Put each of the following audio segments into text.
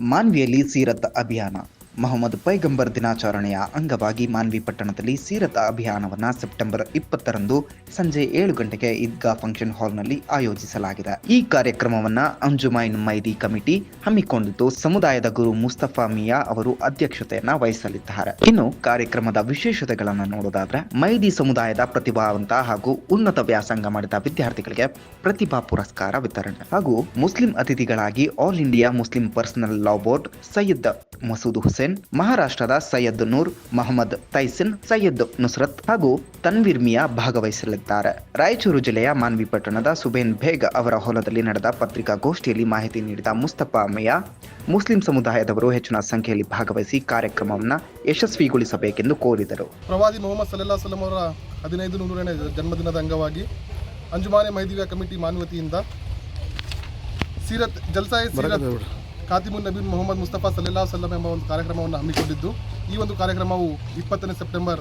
ಮಾನ್ವಿಯಲ್ಲಿ ಸೀರತ್ ಅಭಿಯಾನ. ಮೊಹಮ್ಮದ್ ಪೈಗಂಬರ್ ದಿನಾಚರಣೆಯ ಅಂಗವಾಗಿ ಮಾನ್ವಿ ಪಟ್ಟಣದಲ್ಲಿ ಸೀರತ ಅಭಿಯಾನವನ್ನು ಸೆಪ್ಟೆಂಬರ್ ಇಪ್ಪತ್ತರಂದು ಸಂಜೆ ಏಳು ಗಂಟೆಗೆ ಈದ್ಗಾ ಫಂಕ್ಷನ್ ಹಾಲ್ನಲ್ಲಿ ಆಯೋಜಿಸಲಾಗಿದೆ. ಈ ಕಾರ್ಯಕ್ರಮವನ್ನು ಅಂಜುಮೈನ್ ಮೈದಿ ಕಮಿಟಿ ಹಮ್ಮಿಕೊಂಡಿದ್ದು ಸಮುದಾಯದ ಗುರು ಮುಸ್ತಫಾ ಮಿಯಾ ಅವರು ಅಧ್ಯಕ್ಷತೆಯನ್ನು ವಹಿಸಲಿದ್ದಾರೆ. ಇನ್ನು ಕಾರ್ಯಕ್ರಮದ ವಿಶೇಷತೆಗಳನ್ನು ನೋಡೋದಾದ್ರೆ, ಮೈದಿ ಸಮುದಾಯದ ಪ್ರತಿಭಾವಂತ ಹಾಗೂ ಉನ್ನತ ವ್ಯಾಸಂಗ ಮಾಡಿದ ವಿದ್ಯಾರ್ಥಿಗಳಿಗೆ ಪ್ರತಿಭಾ ಪುರಸ್ಕಾರ ವಿತರಣೆ ಹಾಗೂ ಮುಸ್ಲಿಂ ಅತಿಥಿಗಳಾಗಿ all India Muslim personal law board Syed Masood Hussain ಮಹಾರಾಷ್ಟ್ರದ ಸೈಯದ್ ನೂರ್ ಮೊಹಮ್ಮದ್ ತೈಸಿನ್ ಸೈಯದ್ ನುಸ್ರತ್ ಹಾಗೂ ತನ್ವೀರ್ ಮಿಯಾ ಭಾಗವಹಿಸಲಿದ್ದಾರೆ. ರಾಯಚೂರು ಜಿಲ್ಲೆಯ ಮಾನ್ವಿ ಪಟ್ಟಣದ ಸುಬೇನ್ ಬೇಗ್ ಅವರ ಹೊಲದಲ್ಲಿ ನಡೆದ ಪತ್ರಿಕಾಗೋಷ್ಠಿಯಲ್ಲಿ ಮಾಹಿತಿ ನೀಡಿದ ಮುಸ್ತಫಾ ಮಿಯಾ ಮುಸ್ಲಿಂ ಸಮುದಾಯದವರು ಹೆಚ್ಚಿನ ಸಂಖ್ಯೆಯಲ್ಲಿ ಭಾಗವಹಿಸಿ ಕಾರ್ಯಕ್ರಮವನ್ನು ಯಶಸ್ವಿಗೊಳಿಸಬೇಕೆಂದು ಕೋರಿದರು. ಪ್ರವಾದಿ ಮೊಹಮ್ಮದ್ ಸಲಹಾ ಸಲಂ ಅವರ ಹದಿನೈದು ನೂರನೇ ಜನ್ಮದಿನದ ಅಂಗವಾಗಿ ಅಂಜುಮಾನೆ ಮೈದಿವ್ಯ ಕಮಿಟಿ ಮಾನ್ವತಿಯಿಂದ ಸೀರತ್ ಜಲ್ಸಾಯ್ ಸೀರತ್ ಖಾತಿಮುನ್ ನಬೀನ್ ಮೊಹಮ್ಮದ್ ಮುಸ್ತಫಾ ಸಲ್ಲಾ ಸಲ್ಲಂ ಎಂಬ ಒಂದು ಕಾರ್ಯಕ್ರಮವನ್ನು ಹಮ್ಮಿಕೊಂಡಿದ್ದು. ಈ ಒಂದು ಕಾರ್ಯಕ್ರಮವು ಇಪ್ಪತ್ತನೇ ಸೆಪ್ಟೆಂಬರ್,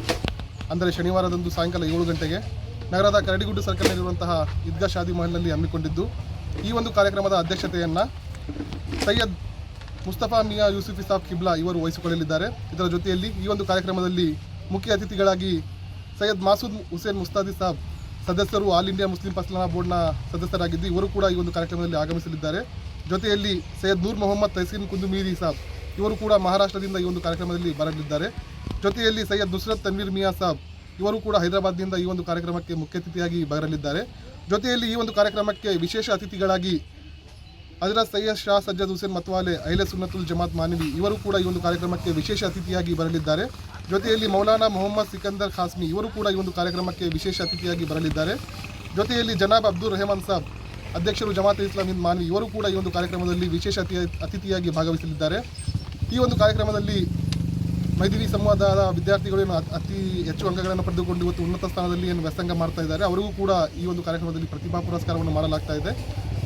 ಅಂದರೆ ಶನಿವಾರದಂದು ಸಾಯಂಕಾಲ ಏಳು ಗಂಟೆಗೆ ನಗರದ ಕರಡಿಗುಡ್ಡು ಸರ್ಕಲ್ನಲ್ಲಿರುವಂತಹ ಈದ್ಗಾ ಶಾದಿ ಮಹಲ್ನಲ್ಲಿ ಹಮ್ಮಿಕೊಂಡಿದ್ದು. ಈ ಒಂದು ಕಾರ್ಯಕ್ರಮದ ಅಧ್ಯಕ್ಷತೆಯನ್ನು ಸೈಯದ್ ಮುಸ್ತಫಾ ಮಿಯಾ ಯೂಸುಫಿ ಸಾಬ್ ಕಿಬ್ಲಾ ಇವರು ವಹಿಸಿಕೊಳ್ಳಲಿದ್ದಾರೆ. ಇದರ ಜೊತೆಯಲ್ಲಿ ಈ ಒಂದು ಕಾರ್ಯಕ್ರಮದಲ್ಲಿ ಮುಖ್ಯ ಅತಿಥಿಗಳಾಗಿ ಸೈಯದ್ ಮಾಸೂದ್ ಹುಸೇನ್ ಮುಸ್ತಾದಿ ಸಾಬ್ ಸದಸ್ಯರು ಆಲ್ ಇಂಡಿಯಾ ಮುಸ್ಲಿಂ ಪಸ್ಲಾನ ಬೋರ್ಡ್ನ ಸದಸ್ಯರಾಗಿದ್ದು ಇವರು ಕೂಡ ಈ ಒಂದು ಕಾರ್ಯಕ್ರಮದಲ್ಲಿ ಆಗಮಿಸಲಿದ್ದಾರೆ. ಜೊತೆಯಲ್ಲಿ ಸೈಯದ್ ನೂರ್ ಮೊಹಮ್ಮದ್ ತೈಸೀನ್ ಕುಂದುಮೀರಿ ಸಾಬ್ ಇವರು ಕೂಡ ಮಹಾರಾಷ್ಟ್ರದಿಂದ ಈ ಒಂದು ಕಾರ್ಯಕ್ರಮದಲ್ಲಿ ಬರಲಿದ್ದಾರೆ. ಜೊತೆಯಲ್ಲಿ ಸೈಯದ್ ನುಸ್ರತ್ ತನ್ವೀರ್ ಮಿಯಾ ಸಾಬ್ ಇವರು ಕೂಡ ಹೈದರಾಬಾದ್ನಿಂದ ಈ ಒಂದು ಕಾರ್ಯಕ್ರಮಕ್ಕೆ ಮುಖ್ಯ ಅತಿಥಿಯಾಗಿ ಬರಲಿದ್ದಾರೆ. ಜೊತೆಯಲ್ಲಿ ಈ ಒಂದು ಕಾರ್ಯಕ್ರಮಕ್ಕೆ ವಿಶೇಷ ಅತಿಥಿಗಳಾಗಿ ಹಜರತ್ ಸೈಯದ್ ಶಾ ಸಜ್ಜದ್ ಹುಸೇನ್ ಮತ್ವಾಲೆ ಅಹಿಲೆ ಸುನ್ನತುಲ್ ಜಮಾತ್ ಮಾನವಿ ಇವರು ಕೂಡ ಈ ಒಂದು ಕಾರ್ಯಕ್ರಮಕ್ಕೆ ವಿಶೇಷ ಅತಿಥಿಯಾಗಿ ಬರಲಿದ್ದಾರೆ. ಜೊತೆಯಲ್ಲಿ ಮೌಲಾನಾ ಮೊಹಮ್ಮದ್ ಸಿಕಂದರ್ ಖಾಸ್ಮಿ ಇವರು ಕೂಡ ಈ ಒಂದು ಕಾರ್ಯಕ್ರಮಕ್ಕೆ ವಿಶೇಷ ಅತಿಥಿಯಾಗಿ ಬರಲಿದ್ದಾರೆ. ಜೊತೆಯಲ್ಲಿ ಜನಾಬ್ ಅಬ್ದುಲ್ ರೆಹಮಾನ್ ಸಾಬ್ ಅಧ್ಯಕ್ಷರು ಜಮಾತ್ ಇಸ್ಲಾಂ ಹಿಂದ್ ಮಾನವಿ ಇವರು ಕೂಡ ಈ ಒಂದು ಕಾರ್ಯಕ್ರಮದಲ್ಲಿ ವಿಶೇಷ ಅತಿ ಅತಿಥಿಯಾಗಿ ಭಾಗವಹಿಸಲಿದ್ದಾರೆ. ಈ ಒಂದು ಕಾರ್ಯಕ್ರಮದಲ್ಲಿ ಮೈದಿನಿ ಸಂವಾದದ ವಿದ್ಯಾರ್ಥಿಗಳು ಏನು ಅತಿ ಹೆಚ್ಚು ಅಂಕಗಳನ್ನು ಪಡೆದುಕೊಂಡು ಇವತ್ತು ಉನ್ನತ ಸ್ಥಾನದಲ್ಲಿ ಏನು ವ್ಯಸಂಗ ಮಾಡ್ತಾ ಇದ್ದಾರೆ. ಅವರಿಗೂ ಕೂಡ ಈ ಒಂದು ಕಾರ್ಯಕ್ರಮದಲ್ಲಿ ಪ್ರತಿಭಾ ಪುರಸ್ಕಾರವನ್ನು ಮಾಡಲಾಗ್ತಾ ಇದೆ.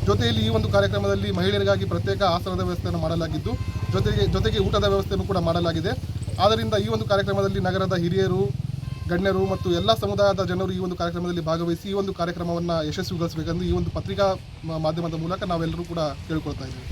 ಜೊತೆಯಲ್ಲಿ ಈ ಒಂದು ಕಾರ್ಯಕ್ರಮದಲ್ಲಿ ಮಹಿಳೆಯರಿಗಾಗಿ ಪ್ರತ್ಯೇಕ ಆಸನದ ವ್ಯವಸ್ಥೆಯನ್ನು ಮಾಡಲಾಗಿದ್ದು, ಜೊತೆಗೆ ಜೊತೆಗೆ ಊಟದ ವ್ಯವಸ್ಥೆಯನ್ನು ಕೂಡ ಮಾಡಲಾಗಿದೆ. ಆದ್ದರಿಂದ ಈ ಒಂದು ಕಾರ್ಯಕ್ರಮದಲ್ಲಿ ನಗರದ ಹಿರಿಯರು ಗಣ್ಯರು ಮತ್ತು ಎಲ್ಲ ಸಮುದಾಯದ ಜನರು ಈ ಒಂದು ಕಾರ್ಯಕ್ರಮದಲ್ಲಿ ಭಾಗವಹಿಸಿ ಈ ಒಂದು ಕಾರ್ಯಕ್ರಮವನ್ನು ಯಶಸ್ವಿಗೊಳಿಸಬೇಕೆಂದು ಈ ಒಂದು ಪತ್ರಿಕಾ ಮಾಧ್ಯಮದ ಮೂಲಕ ನಾವೆಲ್ಲರೂ ಕೂಡ ಕೇಳಿಕೊಳ್ತಾ ಇದ್ದೀವಿ.